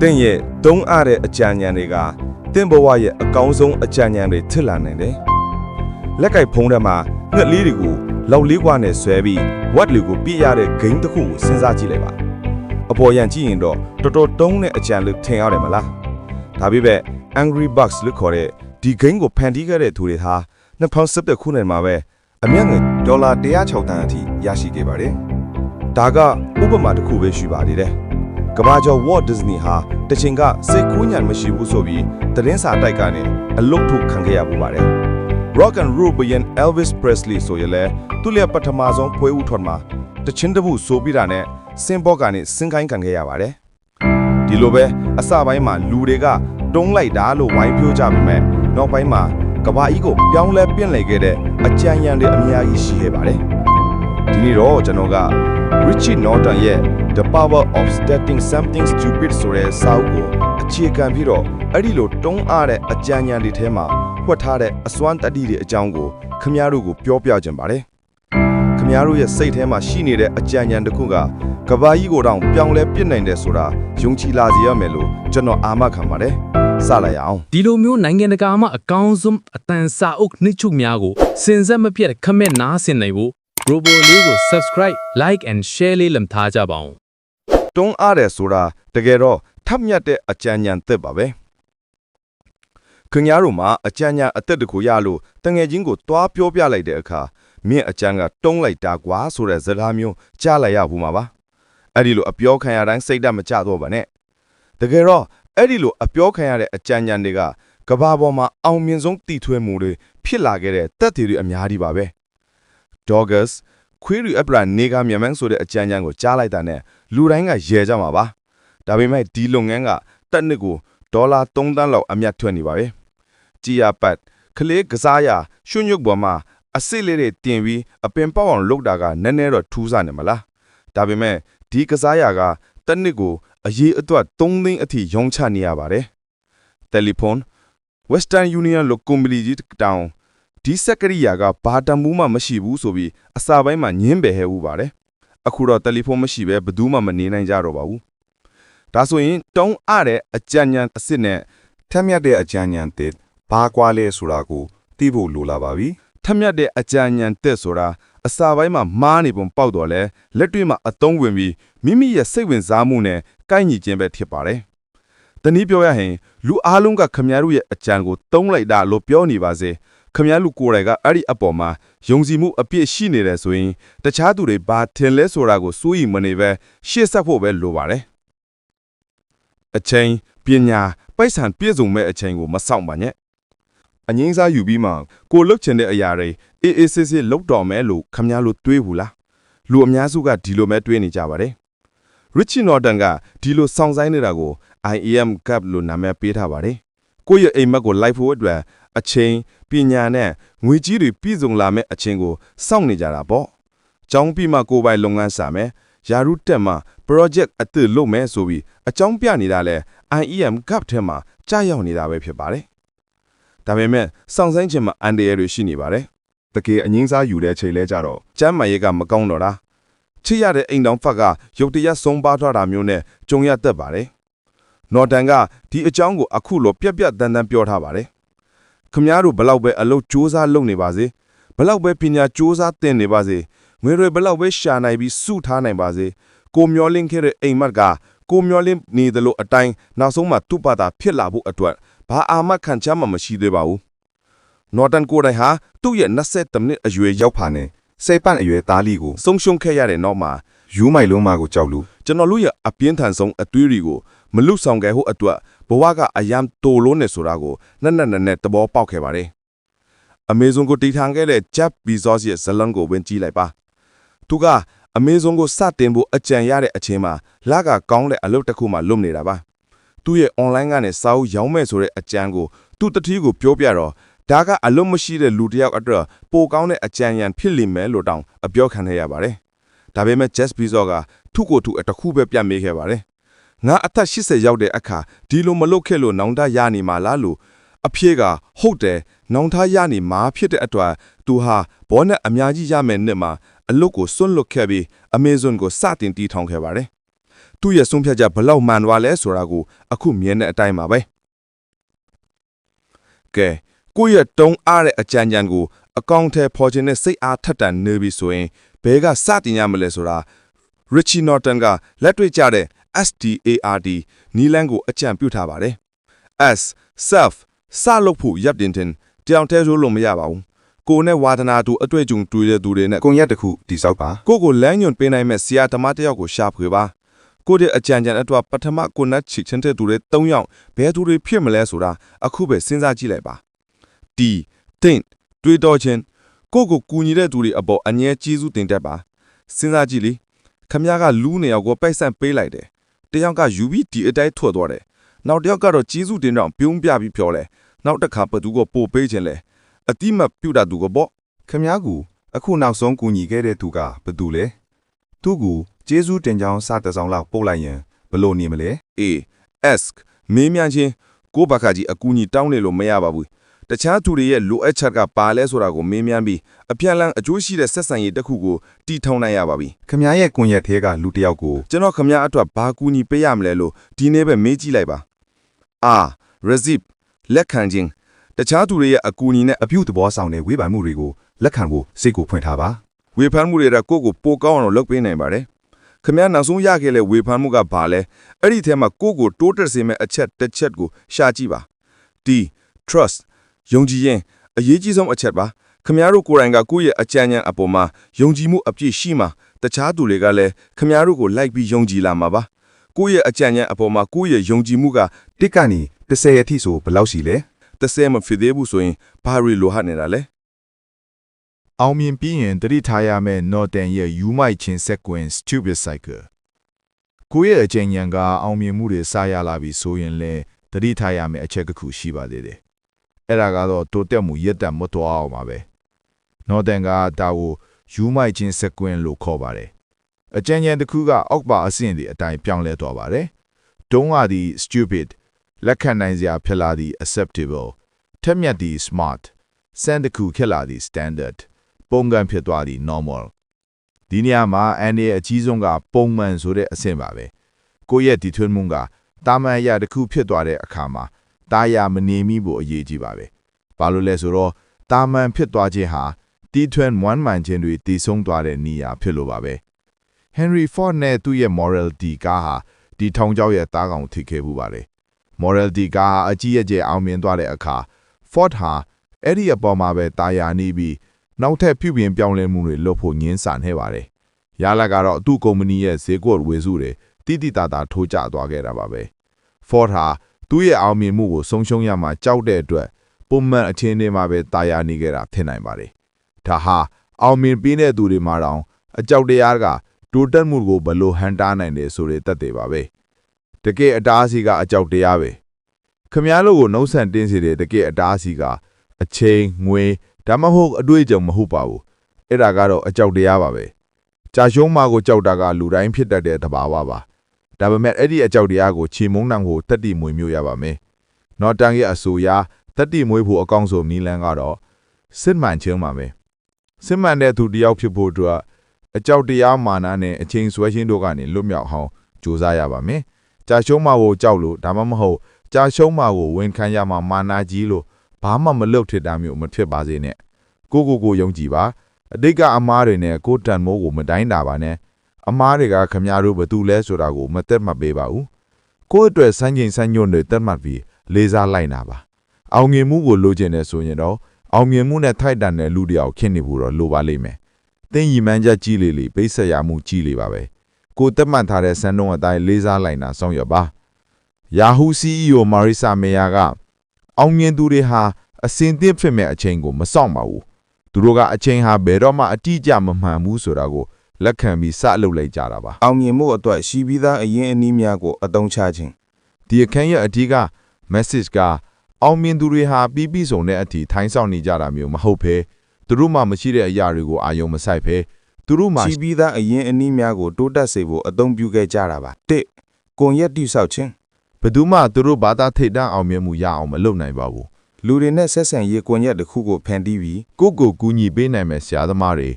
တင့်ရဲ့တုံးအားတဲ့အကြံဉာဏ်တွေကတင့်ဘဝရဲ့အကောင်းဆုံးအကြံဉာဏ်တွေထစ်လာနိုင်တယ်။လက်ကိုက်ဖုံးထဲမှာငှက်လေးတွေကိုလောက်လေးကွာနဲ့ဆွဲပြီးဝတ်လေးကိုပြရတဲ့ဂိမ်းတစ်ခုကိုစဉ်းစားကြည့်လိုက်ပါ။အပေါ်ရန်ကြည့်ရင်တော့တော်တော်တုံးတဲ့အကြံလို့ထင်ရတယ်မလား။ဒါပေမဲ့ Angry Bucks လို့ခေါ်တဲ့ဒီဂိမ်းကိုဖန်တီးခဲ့တဲ့သူတွေဟာ2017ခုနှစ်မှာပဲအမြတ်ငွေဒေါ်လာ106တန်းအထိရရှိခဲ့ပါတယ်။ဒါကဥပမာတစ်ခုပဲရှိပါသေးတယ်။ ကမ္ဘာကျော် Walt Disney ဟာတချင်ကစိတ်ကူးညံမရှိဘူးဆိုပြီးသတင်းစာတိုက်ကနေအလုတ်ထုတ်ခံခဲ့ရပူပါတယ်။ Rock and Roll ဘယန် Elvis Presley ဆိုရလဲသူ့ရဲ့ပထမဆုံးပွဲဦးထွန်းမှာတချင်တပုဆိုပြီးတာနဲ့စင်ဘော့ကနေစင်ကိုင်းခံခဲ့ရပါတယ်။ဒီလိုပဲအစပိုင်းမှာလူတွေကတုံးလိုက်တာလို့ဝိုင်းပြောကြပေမဲ့နောက်ပိုင်းမှာကဘာကြီးကိုပြောင်းလဲပြင့်လဲခဲ့တဲ့အကြံဉာဏ်တွေအများကြီးရှိခဲ့ပါတယ်။ဒီနေ့တော့ကျွန်တော်က Richie Norton ရဲ့ The Power of Starting Something Stupid ဆိုတဲ့စာအုပ်ကိုအခြေခံပြီးတော့အဲ့ဒီလိုတုံးအားတဲ့အကြံဉာဏ်တွေထဲမှာဖွက်ထားတဲ့အစွမ်းတတ္တိတွေအကြောင်းကိုခမည်းတော်ကိုပြောပြခြင်းပါတယ်။ခမည်းတော်ရဲ့စိတ်ထဲမှာရှိနေတဲ့အကြံဉာဏ်တစ်ခုကကဘာကြီးကိုတောင်ပြောင်းလဲပြစ်နိုင်တယ်ဆိုတာယုံကြည်လာစေရမယ်လို့ကျွန်တော်အာမခံပါတယ်။စလိုက်ရအောင်ဒီလိုမျိုးနိုင်ငံတကာမှာအကောင်းဆုံးအတန်စာအုပ်နှိမ့်ချုပ်များကိုစင်ဆက်မပြတ်ခမက်နားဆင်နိုင်ဖို့ Global လေးကို Subscribe Like and Share လေးလမ်ထားကြပါအောင်တွန်းအားတယ်ဆိုတာတကယ်တော့ထပ်မြတ်တဲ့အကြံဉာဏ်သစ်ပါပဲခင်ဗျားတို့မှာအကြံဉာဏ်အသက်တစ်ခုရလို့တငယ်ချင်းကိုတွားပြောပြလိုက်တဲ့အခါမြင့်အကြံကတုံးလိုက်တာကွာဆိုတဲ့စကားမျိုးကြားလိုက်ရဘူးမှာပါအဲ့ဒီလိုအပြောခံရတိုင်းစိတ်ဓာတ်မကျတော့ပါနဲ့တကယ်တော့အဲ့ဒီလိုအပြောခံရတဲ့အကြံဉာဏ်တွေကကဘာပေါ်မှာအောင်မြင်ဆုံးတည်ထွဲမှုတွေဖြစ်လာခဲ့တဲ့တက်တွေအများကြီးပါပဲ Doggers ခွေးရီအပရာနေကမြန်မန်းဆိုတဲ့အကြံဉာဏ်ကိုကြားလိုက်တာနဲ့လူတိုင်းကရဲကြမှာပါဒါပေမဲ့ဒီလုပ်ငန်းကတက်နစ်ကိုဒေါ်လာ3သန်းလောက်အမြတ်ထွက်နေပါပဲကြည်ရပတ်ကလေးကစားရရွှွညွတ်ပေါ်မှာအစစ်လေးတွေတင်ပြီးအပင်ပေါက်အောင်လုပ်တာကနည်းနည်းတော့ထူးဆန်းနေမလားဒါပေမဲ့ဒီကစားရကတက်နစ်ကိုအရေးအတွက်3သိန်းအထိရောင်းချနေရပါတယ်တယ်လီဖုန်း Western Union လို့ကုမ္ပဏီကြီးတောင် ဒီစက်ကရိယာကဘာတမှုမှမရှိဘူးဆိုပြီးအစာပိုင်းမှာညင်းပယ်ဟဲဦးပါတယ်အခုတော့တယ်လီဖုန်းမရှိဘဲဘယ်သူမှမနေနိုင်ကြတော့ပါဘူးဒါဆိုရင်တုံးအတဲ့အကြံဉာဏ်အစ်စ်နဲ့ထက်မြက်တဲ့အကြံဉာဏ်တစ်ဘာကွာလဲဆိုတာကိုသိဖို့လိုလာပါပြီထက်မြက်တဲ့အကြံဉာဏ်တက်ဆိုတာအစာပိုင်းမှာမားနေပုံပေါက်တော့လဲလက်တွေ့မှာအသုံးဝင်ပြီးမိမိရဲ့စိတ်ဝင်စားမှုနဲ့ကိုက်ညီခြင်းပဲဖြစ်ပါတယ်။တနည်းပြောရရင်လူအားလုံးကခမည်းတော်ရဲ့အကြံကိုတုံးလိုက်တာလို့ပြောနေပါစေ ခမည်းလူကိုယ်တိုင်ကအဲ့ဒီအပေါ်မှာယုံကြည်မှုအပြည့်ရှိနေတယ်ဆိုရင်တခြားသူတွေဘာထင်လဲဆိုတာကိုစိုးရိမ်မနေပဲရှေ့ဆက်ဖို့ပဲလိုပါတယ်။အချိန်ပညာပိုက်ဆံပြည့်စုံမဲ့အချိန်ကိုမဆောင်ပါနဲ့။အငင်းစားယူပြီးမှကိုလှုပ်ချင်တဲ့အရာတွေအေးအေးဆေးဆေးလှုပ်တော်မယ်လို့ခမည်းလူတွေးဘူးလား။လူအများစုကဒီလိုပဲတွေးနေကြပါတယ်။ Richie Norton ကဒီလိုစောင့်ဆိုင်နေတာကို IAM Gap လို့နာမည်ပေးထားပါတယ်။ကိုယ့်ရဲ့အိမ်မက်ကို live ဖို့အတွက် အချိန်ပညာနဲ့ငွေကြီးတွေပြည့်စုံလာမဲ့အချိန်ကိုစောင့်နေကြတာပေါ့။ကျောင်းပြီးမှကိုယ်ပိုင်လုပ်ငန်းစာမယ်။ယာရုတက်မှ project အသစ်လုပ်မယ်ဆိုပြီးအကြောင်းပြနေတာလဲ IAM Gap ထဲမှာကြာရောက်နေတာပဲဖြစ်ပါတယ်။ဒါပေမဲ့စောင့်ဆိုင်ခြင်းမှာအန်ဒီရတွေရှိနေပါတယ်။တကယ်အငင်းစားယူတဲ့ချိန်လဲကြတော့ကျမ်းမာရေးကမကောင်းတော့တာ။ချစ်ရတဲ့အိမ်တော်ဖက်ကရုတ်တရက်ဆုံးပါထားတာမျိုးနဲ့ကြုံရတတ်ပါတယ်။နော်တန်ကဒီအကြောင်းကိုအခုလိုပြက်ပြက်တန်းတန်းပြောထားပါတယ်။ ခမည်းတော်ဘလောက်ပဲအလုပ်စူးစမ်းလုပ်နေပါစေဘလောက်ပဲပညာစူးစမ်းသင်နေပါစေငွေတွေဘလောက်ပဲရှာနိုင်ပြီးစုထားနိုင်ပါစေကိုမျောလင်းခဲ့တဲ့အိမ်မက်ကကိုမျောလင်းနေတယ်လို့အတိုင်းနောက်ဆုံးမှသူ့ဘာသာဖြစ်လာဖို့အတွက်ဘာအာမခံချက်မှမရှိသေးပါဘူး။နော်တန်ကိုယ်တိုင်ဟာသူ့ရဲ့20မိနစ်အရွယ်ရောက်ဖာနဲ့စိတ်ပန့်အရွယ်သားလီကိုဆုံးရှုံးခဲ့ရတဲ့နောက်မှာ ယူမိုင်လုံးမကိုကြောက်လူကျွန်တော်တို့ရဲ့အပြင်းထန်ဆုံးအသွေးတွေကိုမလွတ်ဆောင်ခဲ့ဖို့အတွက်ဘဝကအယံတိုလို့နေဆိုတာကိုနက်နက်နက်နက်သဘောပေါက်ခဲ့ပါတယ်။ Amazon ကိုတည်ထောင်ခဲ့တဲ့ Jeff Bezos ရဲ့ဇလံကိုဝင်ကြည့်လိုက်ပါ။သူက Amazon ကိုစတင်ဖို့အကြံရတဲ့အချိန်မှာလကကောင်းတဲ့အလုပ်တစ်ခုမှလွတ်နေတာပါ။သူ့ရဲ့ online ကနေစာအုပ်ရောင်းမဲ့ဆိုတဲ့အကြံကိုသူ့တတိကိုပြောပြတော့ဒါကအလုံးမရှိတဲ့လူတစ်ယောက်အတွက်ပိုကောင်းတဲ့အကြံဉာဏ်ဖြစ်လိမ့်မယ်လို့တောင်အပြောခံရရပါတယ်။ ဒါပေမဲ့ Jeff Bezos ကသူ့ကိုယ်သူအတစ်ခုပဲပြတ်မေးခဲ့ပါတယ်။ငါအသက်80ရောက်တဲ့အခါဒီလိုမလုပ်ခဲ့လို့နောင်တရနေမှာလားလို့အဖြေကဟုတ်တယ်နောင်တရနေမှာဖြစ်တဲ့အတွက်သူဟာဘောနဲ့အများကြီးရမယ်နှစ်မှာအလုတ်ကိုစွန့်လွတ်ခဲ့ပြီး Amazon ကိုစတင်တည်ထောင်ခဲ့ပါတယ်သူ့ရဲ့ဆုံးဖြတ်ချက်ဘယ်လောက်မှန်သွားလဲဆိုတာကိုအခုမြင်တဲ့အတိုင်းပါပဲကဲကိုယ့်ရဲ့တုံးအားတဲ့အကြံဉာဏ်ကိုအကောင့်ထဲပေါ်ခြင်းနဲ့စိတ်အားထက်တန်နေပြီဆိုရင် ဘဲကစတင်ရမလဲဆိုတာ Richie Norton ကလက်တွေ့ကျတဲ့ SDARD နီလန်းကိုအကြံပြုထားပါတယ် S self စလုပ်ဖို့ရပ်တင်တင်တယောင်တည်းရိုးလို့မရပါဘူးကိုယ်နဲ့ဝါဒနာတူအတွေ့အကြုံတွေ့တဲ့သူတွေနဲ့ကွန်ရက်တစ်ခုတိစောက်ပါကိုယ့်ကိုလမ်းညွန်ပေးနိုင်မဲ့ဆရာသမားတစ်ယောက်ကိုရှာဖွေပါကိုယ့်ရဲ့အကြံဉာဏ်အတွက်ပထမကိုနတ်ချီချင်းတဲ့သူတွေ၃ယောက်ဘယ်သူတွေဖြစ်မလဲဆိုတာအခုပဲစဉ်းစားကြည့်လိုက်ပါ D think တွေးတောခြင်း ကိုယ့်ကိုကူညီတဲ့သူတွေအပေါ်အငြဲကျေးဇူးတင်တတ်ပါစဉ်းစားကြည့်လေခမ ्या ကလူးနေရောက်ကိုပိုက်ဆံပေးလိုက်တယ်တယောက်ကယူပြီးဒီအတိုင်းထွက်သွားတယ်နောက်တစ်ယောက်ကတော့ကျေးဇူးတင်တော့ပြုံးပြပြီးပြောလဲနောက်တစ်ခါဘသူကပို့ပေးခြင်းလဲအတိမတ်ပြုတ်တာသူကပေါ့ခမ ्या ကူအခုနောက်ဆုံးကူညီခဲ့တဲ့သူကဘယ်သူလဲသူ့ကူကျေးဇူးတင်ကြောင်းစတဲ့ဆောင်လောက်ပို့လိုက်ရင်ဘယ်လို့နေမလဲ A ask မေးမြန်းခြင်းကိုယ့်ဘက်ကကြီးအကူအညီတောင်းနေလို့မရပါဘူး တခြားသူတွေရဲ့လိုအပ်ချက်ကပါလဲဆိုတာကိုမေးမြန်းပြီးအပြန်အလှန်အကျိုးရှိတဲ့ဆက်ဆံရေးတစ်ခုကိုတီထောင်နိုင်ရပါပြီခမ ्या ရဲ့ကွန်ရက်ထဲကလူတစ်ယောက်ကိုကျွန်တော်ခမရအတွက်ဘာကူညီပေးရမလဲလို့ဒီနေ့ပဲမေးကြည့်လိုက်ပါ A receive လက်ခံခြင်းတခြားသူတွေရဲ့အကူအညီနဲ့အပြုသဘောဆောင်တဲ့ဝေဖန်မှုတွေကိုလက်ခံဖို့စိတ်ကိုဖွင့်ထားပါဝေဖန်မှုတွေကကိုယ့်ကိုပိုကောင်းအောင်လုပ်ပေးနိုင်ပါတယ်ခမရနောက်ဆုံးရခဲ့တဲ့ဝေဖန်မှုကဘာလဲအဲ့ဒီထဲမှာကိုယ့်ကိုတိုးတက်စေမယ့်အချက်တစ်ချက်ကိုရှာကြည့်ပါ D trust ယုံကြည်ရင်အရေးကြီးဆုံးအချက်ပါခမရတို့ကိုယ်တိုင်ကကိုယ့်ရဲ့အကြံဉာဏ်အပေါ်မှာယုံကြည်မှုအပြည့်ရှိမှတခြားသူတွေကလည်းခမရတို့ကိုလိုက်ပြီးယုံကြည်လာမှာပါကိုယ့်ရဲ့အကြံဉာဏ်အပေါ်မှာကိုယ့်ရဲ့ယုံကြည်မှုကတစ်ကနေ30ရက်ထိဆိုဘယ်လောက်ရှိလဲတစ်ဆယ်မဖြစ်သေးဘူးဆိုရင်ဘာရီလိုဟတ်နေတာလဲအောင်မြင်ပြီးရင်တတိထားရမယ့် Norton ရဲ့ယူမိုက်ချင်း sequence stupid cycle ကိုယ့်ရဲ့အချိန်ဉာဏ်ကအောင်မြင်မှုတွေစရလာပြီဆိုရင်လည်းတတိထားရမယ့်အချက်တစ်ခုရှိပါသေးတယ် အဲ့ဒါကတော့တိုးတက်မှုရက်တက်မတော်အောင်ပါပဲ Norton ကဒါကိုယူမိုက်ချင်း sequence လို့ခေါ်ပါတယ်အကြံဉာဏ်တစ်ခုကအောက်ပါအဆင့်တွေအတိုင်းပြောင်းလဲသွားပါတယ်တုံးကဒီ stupid လက်ခံနိုင်စရာဖြစ်လာသည့် acceptable ထက်မြက်သည့် smart စံတစ်ခုဖြစ်လာသည့် standard ပုံကံဖြစ်သွားသည့် normal ဒီနေရာမှာအန်ဒီရဲ့အကြီးဆုံးကပုံမှန်ဆိုတဲ့အဆင့်ပါပဲကိုယ့်ရဲ့ဒီထွန်းမှုကတာမန်အရာတစ်ခုဖြစ်သွားတဲ့အခါမှာ တာယာမနေမိဖို့အရေးကြီးပါပဲဘာလို့လဲဆိုတော့တာမန်ဖြစ်သွားခြင်းဟာတီထွန်းမွမ်းမှန်ခြင်းတွေတည်ဆုံးသွားတဲ့နေရာဖြစ်လို့ပါပဲ Henry Ford နဲ့သူ့ရဲ့ morality ကားဟာဒီထောင်ကျောက်ရဲ့တားကောင်ထိခဲ့မှုပါတယ် morality ကားဟာအကြီးအကျယ်အောင်မြင်သွားတဲ့အခါ Ford ဟာအဲ့ဒီအပေါ်မှာပဲတာယာနေပြီးနောက်ထပ်ပြုပြင်ပြောင်းလဲမှုတွေလုပ်ဖို့ညှင်းဆန်နေပါတယ်။ရလာကတော့သူ့ကုမ္ပဏီရဲ့ဈေးကွက်ဝေစုတွေတိတိတသာထိုးကျသွားခဲ့တာပါပဲ။ Ford ဟာ သူ့ရဲ့အောင်မြင်မှုကိုဆုံးရှုံးရမှာကြောက်တဲ့အတွက်ပုံမှန်အချင်းတွေမှာပဲတာယာနေခဲ့တာဖြစ်နိုင်ပါတယ်။ဒါဟာအောင်မြင်ပြီးတဲ့သူတွေမှာတောင်အကြောက်တရားကတိုးတက်မှုကိုဘယ်လိုဟန်တားနိုင်တယ်ဆိုတဲ့သက်သေပါပဲ။တကယ်အတားအဆီးကအကြောက်တရားပဲ။ခမည်းတော်ကိုနှုတ်ဆက်တင်းစေတဲ့တကယ်အတားအဆီးကအချိန်ငွေဒါမှမဟုတ်အတွေ့အကြုံမဟုတ်ပါဘူးအဲ့ဒါကတော့အကြောက်တရားပါပဲကြာရှုံးမကိုကြောက်တာကလူတိုင်းဖြစ်တတ်တဲ့သဘာဝပါ ဒါပေမဲ့အဲ့ဒီအကြောက်တရားကိုချေမုန်းနှံကိုတက်တိမွေမျိုးရပါမယ်နော်တန်ရဲ့အဆိုအရတက်တိမွေဖို့အကောင်းဆုံးနီလန်းကတော့စစ်မှန်ခြင်းပါပဲစစ်မှန်တဲ့သူတယောက်ဖြစ်ဖို့အတွက်အကြောက်တရားမာနနဲ့အချိန်ဆွဲခြင်းတို့ကနေလွတ်မြောက်အောင်ကြိုးစားရပါမယ်ကြာရှုံးမကိုကြောက်လို့ဒါမှမဟုတ်ကြာရှုံးမကိုဝန်ခံရမှာမာနာကြီးလို့ဘာမှမလုပ်ထစ်တာမျိုးမဖြစ်ပါစေနဲ့ကိုကိုကိုယုံကြည်ပါအတိတ်ကအမားတွေနဲ့ကိုတန်မိုးကိုမတိုင်းတာပါနဲ့ အမားတွေကခမများတို့ဘသူလဲဆိုတာကိုမသက်မှတ်ပေးပါဘူးကိုယ့်အတွက်စမ်းချိန်စမ်းညွန့်တွေသက်မှတ်ပြီးလေးစားလိုက်နာပါအောင်မြင်မှုကိုလိုချင်တယ်ဆိုရင်တော့အောင်မြင်မှုနဲ့ထိုက်တန်တဲ့လူတစ်ယောက်ခင်နေဖို့တော့လိုပါလိမ့်မယ်သင်ရီမှန်းချက်ကြီးလေလေပိတ်ဆက်ရမှုကြီးလေပါပဲကိုသက်မှတ်ထားတဲ့စံနှုန်းအတိုင်းလေးစားလိုက်နာဆောင်ရွက်ပါ Yahoo CEO Marissa Mayer ကအောင်မြင်သူတွေဟာအစင်သင့်ဖြစ်မဲ့အချိန်ကိုမစောင့်ပါဘူးသူတို့ကအချိန်ဟာဘယ်တော့မှအတိအကျမမှန်ဘူးဆိုတာကို လက်ခံပြီးစအလုပ်လိုက်ကြတာပါအောင်မြင်မှုအတွက်ရှိပြီးသားအရင်းအနှီးများကိုအသုံးချခြင်းဒီအခန်းရဲ့အဓိက message ကအောင်မြင်သူတွေဟာပြီးပြီးဆုံးတဲ့အထိထိုင်းဆောင်နေကြတာမျိုးမဟုတ်ဘဲသူတို့မှမရှိတဲ့အရာတွေကိုအာယုံမဆိုင်ဘဲသူတို့မှရှိပြီးသားအရင်းအနှီးများကိုတိုးတက်စေဖို့အသုံးပြုခဲ့ကြတာပါ၁ကွန်ရက်တိဆောက်ခြင်းဘယ်သူမှသူတို့ဘာသာထိတ်တန့်အောင်မြင်မှုရအောင်မလုပ်နိုင်ပါဘူးလူတွေနဲ့ဆက်ဆံရေးကွန်ရက်တစ်ခုကိုဖန်တီးပြီးကိုယ့်ကိုကူညီပေးနိုင်မဲ့ဆရာသမားတွေ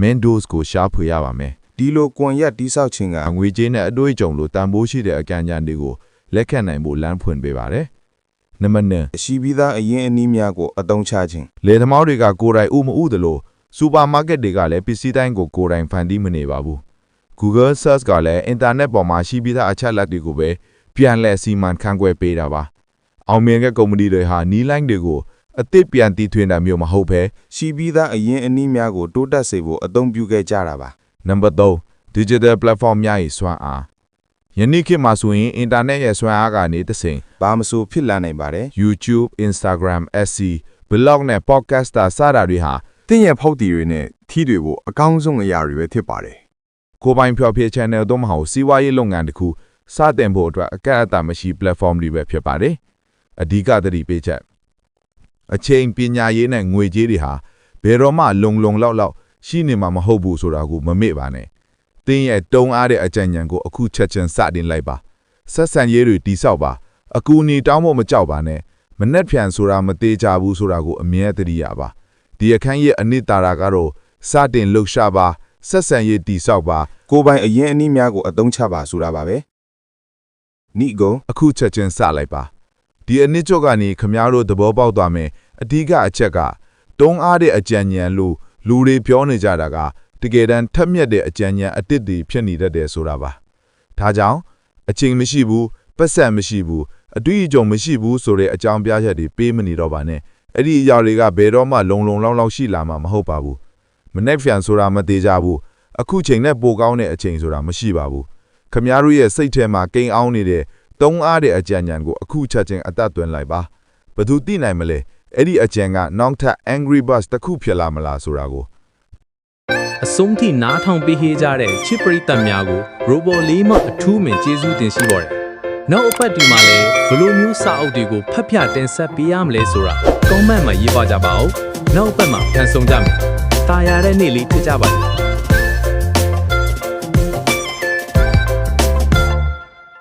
mentors ကိုရှာဖွေရပါမယ်ဒီလိုကွန်ရက်တိဆောက်ခြင်းကငွေကြေးနဲ့အတွေ့အကြုံလိုတန်ဖိုးရှိတဲ့အကန့်အညာတွေကိုလက်ခံနိုင်ဖို့လမ်းဖွင့်ပေးပါတယ်နံပါတ်1ရှိပြီးသားအရင်းအနှီးများကိုအသုံးချခြင်းလေသမားတွေကကိုယ်တိုင်ဥမဥသလိုစူပါမားကတ်တွေကလည်းပစ္စည်းတိုင်းကိုကိုယ်တိုင်ဖန်တီးမနေပါဘူး Google Search ကလည်းအင်တာနက်ပေါ်မှာရှိပြီးသားအချက်အလက်တွေကိုပဲပြန်လည်စီမံခန့်ခွဲပေးတာပါအောင်မြင်တဲ့ကုမ္ပဏီတွေဟာနီးလိုင်းတွေကို အသစ်ပြန်တီးထွင်တာမျိုးမဟုတ်ဘဲရှိပြီးသားအရင်းအနှီးများကိုတိုးတက်စေဖို့အသုံးပြုခဲ့ကြတာပါနံပါတ်3 Digital Platform များ၏စွမ်းအားယနေ့ခေတ်မှာဆိုရင်အင်တာနက်ရဲ့စွမ်းအားကနေတဆင့်ဘာမဆိုဖြစ်လာနိုင်ပါတယ် YouTube, Instagram, Etsy, Blog နဲ့ Podcaster စတာတွေဟာတင့်ရဲ့ဖောက်တီတွေနဲ့ထီးတွေဖို့အကောင်းဆုံးအရာတွေပဲဖြစ်ပါတယ်ကိုယ်ပိုင်ဖျော်ဖြေ channel တော့မဟုတ်စီးပွားရေးလုပ်ငန်းတစ်ခုစတင်ဖို့အတွက်အကန့်အသတ်မရှိ platform တွေပဲဖြစ်ပါတယ်။အဓိကသတိပေးချက် အချိန်ပညာရေးနဲ့ငွေကြေးတွေဟာဘယ်တော့မှလုံလုံလောက်လောက်ရှိနေမှာမဟုတ်ဘူးဆိုတာကိုမမေ့ပါနဲ့။တင်းရဲ့တုံးအားတဲ့အကြံဉာဏ်ကိုအခုချက်ချင်းစတင်လိုက်ပါ။ဆက်ဆံရေးတွေတိဆောက်ပါ။အကူအညီတောင်းဖို့မကြောက်ပါနဲ့။မနှက်ဖြန်ဆိုတာမသေးကြဘူးဆိုတာကိုအမြဲတမ်းရပါ။ဒီအခန်းရဲ့အနှစ်သာရကတော့စတင်လှုပ်ရှားပါဆက်ဆံရေးတိဆောက်ပါကိုယ်ပိုင်အရင်းအနှီးများကိုအသုံးချပါဆိုတာပါပဲနိဂုံအခုချက်ချင်းစလိုက်ပါ ဒီအနစ်ချုပ်ကနေခမားတို့သဘောပေါက်သွားမယ်အဓိကအချက်ကတုံးအားတဲ့အကြံဉာဏ်လို့လူတွေပြောနေကြတာကတကယ်တမ်းထက်မြက်တဲ့အကြံဉာဏ်အတစ်တွေဖြစ်နေတတ်တယ်ဆိုတာပါဒါကြောင့်အချိန်မရှိဘူးပတ်ဆက်မရှိဘူးအတွေ့အကြုံမရှိဘူးဆိုတဲ့အကြောင်းပြချက်တွေပေးမနေတော့ပါနဲ့အဲ့ဒီအရာတွေကဘယ်တော့မှလုံလုံလောက်လောက်ရှိလာမှာမဟုတ်ပါဘူးမနေ့ဖြန်ဆိုတာမသေးကြဘူးအခုချိန်နဲ့ပိုကောင်းတဲ့အချိန်ဆိုတာမရှိပါဘူးခမားတို့ရဲ့စိတ်ထဲမှာကိန်းအောင်နေတဲ့ တုံးအားတဲ့အကြံဉာဏ်ကိုအခုချက်ချင်းအသက်သွင်းလိုက်ပါဘသူသိနိုင်မလဲအဲ့ဒီအကြံကနောက်ထပ် angry bus တစ်ခုဖြစ်လာမလားဆိုတာကိုအဆုံးထိနားထောင်ပေးဟေးကြတဲ့ချစ်ပရိသတ်များကို Robo လေးမှအထူးမင်ကျေးဇူးတင်ရှိပါရယ်။နောက်အပတ်ဒီမှာလည်းဘယ်လိုမျိုးစာအုပ်တွေကိုဖတ်ပြတင်ဆက်ပေးရမလဲဆိုတာ comment မှာရေးပါကြပါဦး။နောက်အပတ်မှာပြန်ဆောင်ကြမယ်။တာယာတဲ့နေ့လေးဖြစ်ကြပါစေ။